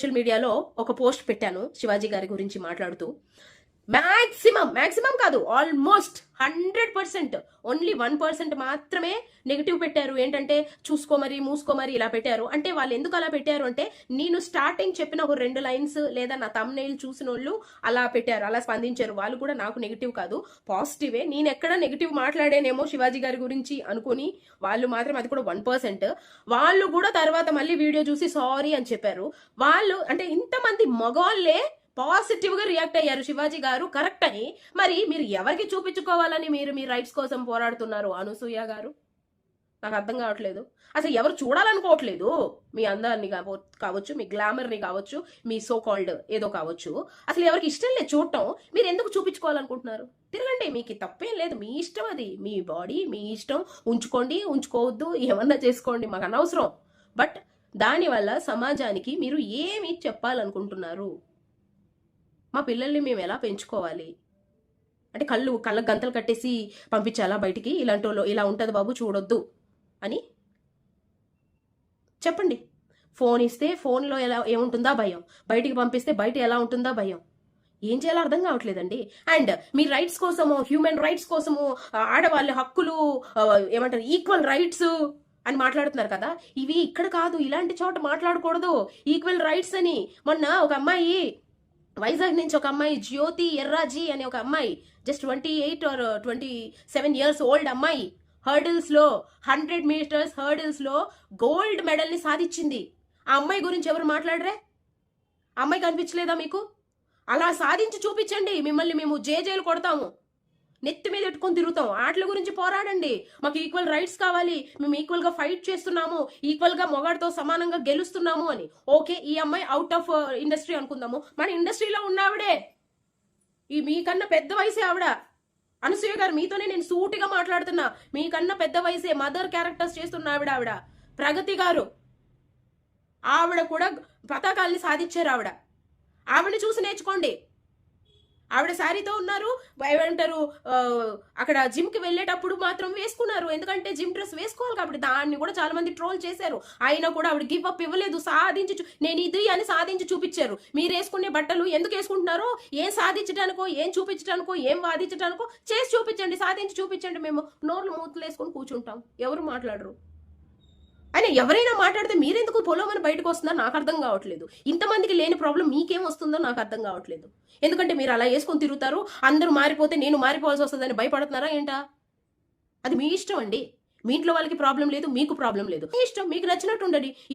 Social మీడియాలో ఒక post పెట్టాను శివాజీ గారి గురించి మాట్లాడుతూ. మ్యాక్సిమం మ్యాక్సిమం కాదు almost hundred percent only one percent మాత్రమే నెగిటివ్ పెట్టారు. ఏంటంటే చూసుకోమరి మూసుకోమరి ఇలా పెట్టారు. అంటే వాళ్ళు ఎందుకు అలా పెట్టారు అంటే నేను స్టార్టింగ్ చెప్పిన ఒక రెండు లైన్స్ లేదా నా తమ్ నెయిల్ చూసిన వాళ్ళు అలా పెట్టారు అలా స్పందించారు. వాళ్ళు కూడా నాకు నెగిటివ్ కాదు. పాజిటివే నేను ఎక్కడ నెగిటివ్ మాట్లాడానేమో శివాజీ గారి గురించి అనుకుని వాళ్ళు మాత్రం అది కూడా వన్ పర్సెంట్ వాళ్ళు కూడా తర్వాత మళ్ళీ వీడియో చూసి సారీ అని చెప్పారు. వాళ్ళు అంటే ఇంతమంది మగవాళ్ళే పాజిటివ్గా రియాక్ట్ అయ్యారు శివాజీ గారు. కరెక్ట్ అని. మరి మీరు ఎవరికి చూపించుకోవాలని మీరు మీ రైట్స్ కోసం పోరాడుతున్నారు? అనసూయ గారు. నాకు అర్థం కావట్లేదు. అసలు ఎవరు చూడాలనుకోవట్లేదు. మీ అందాన్ని కావచ్చు మీ గ్లామర్ని కావచ్చు మీ సో కాల్డ్ ఏదో కావచ్చు. అసలు ఎవరికి ఇష్టం లేదు చూడటం. మీరు ఎందుకు చూపించుకోవాలనుకుంటున్నారు? తిరగండి. మీకు తప్పేం లేదు. మీ ఇష్టం అది. మీ బాడీ మీ ఇష్టం. ఉంచుకోండి ఉంచుకోవద్దు. ఏమన్నా చేసుకోండి. మాకు అనవసరం. బట్ దానివల్ల సమాజానికి మీరు ఏమి చెప్పాలనుకుంటున్నారు? మా పిల్లల్ని మేము ఎలా పెంచుకోవాలి? అంటే కళ్ళు కళ్ళ గంతలు కట్టేసి పంపించాలా బయటికి? ఇలాంటి వాళ్ళు ఇలా ఉంటుంది బాబు చూడొద్దు అని? చెప్పండి. ఫోన్ ఇస్తే ఫోన్లో ఎలా ఏముంటుందా భయం? బయటికి పంపిస్తే బయట ఎలా ఉంటుందా భయం? ఏం చేయాలో అర్థం కావట్లేదండి. అండ్ మీ రైట్స్ కోసము హ్యూమన్ రైట్స్ కోసము ఆడవాళ్ళ హక్కులు ఏమంటారు ఈక్వల్ రైట్స్ అని మాట్లాడుతున్నారు కదా? ఇవి ఇక్కడ కాదు ఇలాంటి చోట మాట్లాడకూడదు. ఈక్వల్ రైట్స్ అని మొన్న ఒక అమ్మాయి వైజాగ్ నుంచి ఒక అమ్మాయి జ్యోతి ఎర్రాజీ అనే ఒక అమ్మాయి just twenty eight or twenty seven years old అమ్మాయి హర్డిల్స్లో హండ్రెడ్ మీటర్స్ హర్డిల్స్లో గోల్డ్ మెడల్ని సాధించింది. ఆ అమ్మాయి గురించి ఎవరు మాట్లాడరే? అమ్మాయి కనిపించలేదా మీకు? అలా సాధించి చూపించండి. మిమ్మల్ని మేము జేజేలు కొడతాము. నెత్తి మీద పెట్టుకొని తిరుగుతాం. ఆటల గురించి పోరాడండి. మాకు ఈక్వల్ రైట్స్ కావాలి. మేము ఈక్వల్గా ఫైట్ చేస్తున్నాము. ఈక్వల్గా మొగాడితో సమానంగా గెలుస్తున్నాము అని. ఓకే ఈ అమ్మాయి అవుట్ ఆఫ్ ఇండస్ట్రీ అనుకుందాము. మన ఇండస్ట్రీలో ఉన్నావిడే ఈ మీకన్నా పెద్ద వయసే ఆవిడ. అనసూయ గారు మీతోనే నేను సూటిగా మాట్లాడుతున్నా. మీకన్నా పెద్ద వయసే మదర్ క్యారెక్టర్స్ చేస్తున్న ఆవిడ ఆవిడ. ప్రగతి గారు. ఆవిడ కూడా పతాకాల్ని సాధించారు ఆవిడ. ఆవిడని చూసి నేర్చుకోండి. ఆవిడ శారీతో ఉన్నారు. ఏమంటారు అక్కడ జిమ్కి వెళ్ళేటప్పుడు మాత్రం వేసుకున్నారు. ఎందుకంటే జిమ్ డ్రెస్ వేసుకోవాలి కాబట్టి దాన్ని కూడా చాలా మంది ట్రోల్ చేశారు. అయినా కూడా ఆవిడ గివ్ అప్ ఇవ్వలేదు. సాధించి నేను ఇది అని సాధించి చూపించారు. మీరు వేసుకునే బట్టలు ఎందుకు వేసుకుంటున్నారో ఏం సాధించడానికో ఏం చూపించడానికో ఏం వాదించడానికో చేసి చూపించండి సాధించి చూపించండి. మేము నోర్లు మూతలు వేసుకొని కూర్చుంటాం. ఎవరు మాట్లాడరు. అయినా ఎవరైనా మాట్లాడితే మీరెందుకు పొలమని బయటకు వస్తుందో నాకు అర్థం కావట్లేదు. ఇంతమందికి లేని ప్రాబ్లం మీకేం వస్తుందో నాకు అర్థం కావట్లేదు. ఎందుకంటే మీరు అలా వేసుకొని తిరుగుతారు అందరూ మారిపోతే నేను మారిపోవాల్సి వస్తుందని భయపడుతున్నారా ఏంటా? అది మీ ఇష్టం అండి. మీ ఇంట్లో వాళ్ళకి ప్రాబ్లం లేదు మీకు ప్రాబ్లం లేదు. మీ ఇష్టం మీకు నచ్చినట్టు ఉండండి.